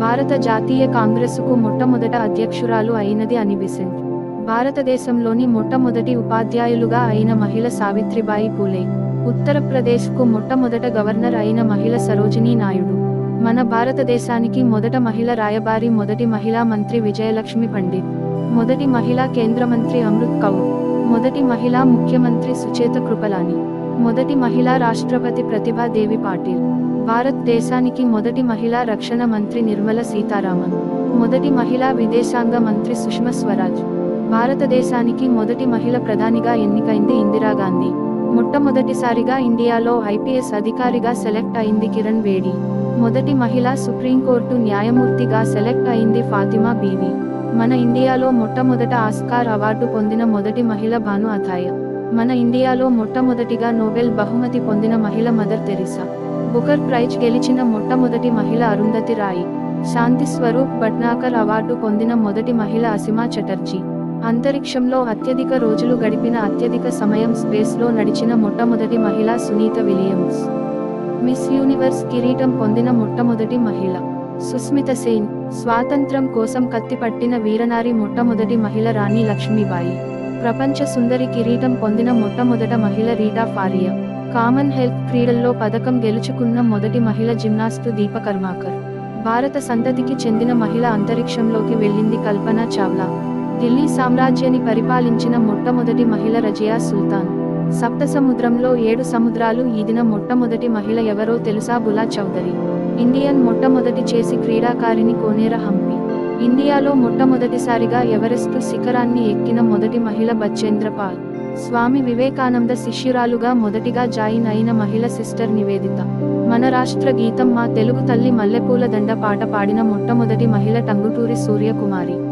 భారత జాతీయ కాంగ్రెసుకు మొట్టమొదట అధ్యక్షురాలు అయినది అని బిసెంట్ భారతదేశంలోని మొట్టమొదటి ఉపాధ్యాయులుగా అయిన మహిళ సావిత్రిబాయి పూలే. ఉత్తరప్రదేశ్కు మొట్టమొదట గవర్నర్ అయిన మహిళ సరోజినీ నాయుడు. మన భారతదేశానికి మొదట మహిళ రాయబారి మొదటి మహిళా మంత్రి విజయలక్ష్మి పండిత్. మొదటి మహిళా కేంద్ర మంత్రి అమృత్ కౌర్. మొదటి మహిళా ముఖ్యమంత్రి సుచేత కృపలాని. మొదటి మహిళా రాష్ట్రపతి ప్రతిభాదేవి పాటిల్ భారతదేశానికి మొదటి మహిళా రక్షణ మంత్రి నిర్మల సీతారామన్ మొదటి మహిళా విదేశాంగ మంత్రి సుష్మా స్వరాజ్ భారతదేశానికి మొదటి మహిళ ప్రధానిగా ఎన్నికైంది ఇందిరాగాంధీ మొట్టమొదటిసారిగా ఇండియాలో ఐపీఎస్ అధికారిగా సెలెక్ట్ అయింది కిరణ్ బేడి. మొదటి మహిళా సుప్రీంకోర్టు న్యాయమూర్తిగా సెలెక్ట్ అయింది ఫాతిమా బీవి. మన ఇండియాలో మొట్టమొదట ఆస్కార్ అవార్డు పొందిన మొదటి మహిళ భాను అథాయ. మన ఇండియాలో మొట్టమొదటిగా నోబెల్ బహుమతి పొందిన మహిళ మదర్ తెరిసా. బుకర్ ప్రైజ్ గెలిచిన మొట్టమొదటి మహిళ అరుంధతి రాయి. శాంతి స్వరూప్ భట్నాకర్ అవార్డు పొందిన మొదటి మహిళ అసిమా చటర్జీ. అంతరిక్షంలో అత్యధిక రోజులు గడిపిన అత్యధిక సమయం స్పేస్లో నడిచిన మొట్టమొదటి మహిళ సునీత విలియమ్స్. మిస్ యూనివర్స్ కిరీటం పొందిన మొట్టమొదటి మహిళ. సుస్మిత సేన్ స్వాతంత్రం కోసం కత్తిపట్టిన వీరనారి మొట్టమొదటి మహిళ రాణి లక్ష్మీబాయి. ప్రపంచ సుందరి కిరీటం పొందిన మొట్టమొదట మహిళ రీటా ఫారియా. కామన్వెల్త్ క్రీడల్లో పథకం గెలుచుకున్న మొదటి మహిళ జిమ్నాస్టు దీప కర్మాకర్. భారత సంతతికి చెందిన మహిళ అంతరిక్షంలోకి వెళ్ళింది కల్పన చావ్లా. ఢిల్లీ సామ్రాజ్యాన్ని పరిపాలించిన మొట్టమొదటి మహిళ రజియా సుల్తాన్. సప్త సముద్రంలో ఏడు సముద్రాలు ఈదిన మొట్టమొదటి మహిళ ఎవరో తెలుసా బులా చౌదరి. ఇండియన్ మొట్టమొదటి చేసి క్రీడాకారిణి కోనేర హంపి. ఇండియాలో మొట్టమొదటిసారిగా ఎవరెస్టు శిఖరాన్ని ఎక్కిన మొదటి మహిళ బచ్చేంద్రపాల్. స్వామి వివేకానంద శిష్యురాలుగా మొదటిగా జాయిన్ అయిన మహిళ సిస్టర్ నివేదిత. మన రాష్ట్ర గీతం మా తెలుగు తల్లి మల్లెపూల దండ పాట పాడిన మొట్టమొదటి మహిళ టంగుటూరి సూర్యకుమారి.